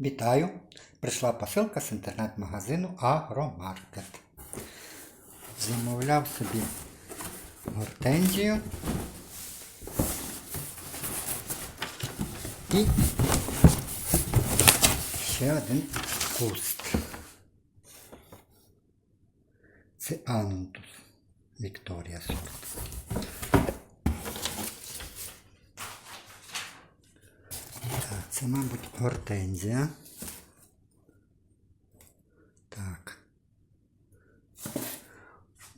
Вітаю! Прийшла посилка з інтернет-магазину Агромаркет. Замовляв собі гортензію і ще один куст. Це Анунтус Вікторія сорт. Так, це, мабуть, гортензія. Так.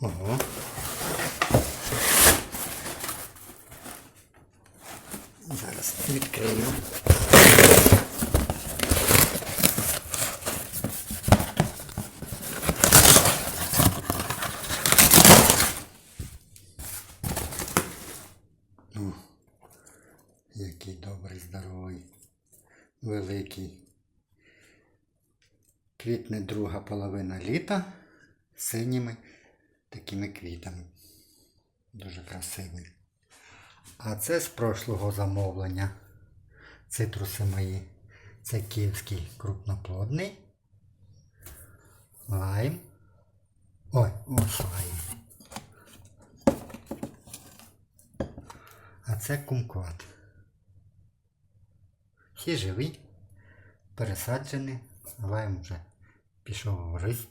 Ого. Зараз відкрию. Який добрий, здоровий, великий. Квітне друга половина літа синіми такими квітами. Дуже красивий. А це з прошлого замовлення. Цитруси мої. Це київський крупноплодний. Лайм. Ой, ось лайм. А це кумкват. Всі живі, пересаджені, лайм вже пішов в рист.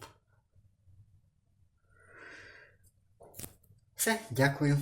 Все, дякую.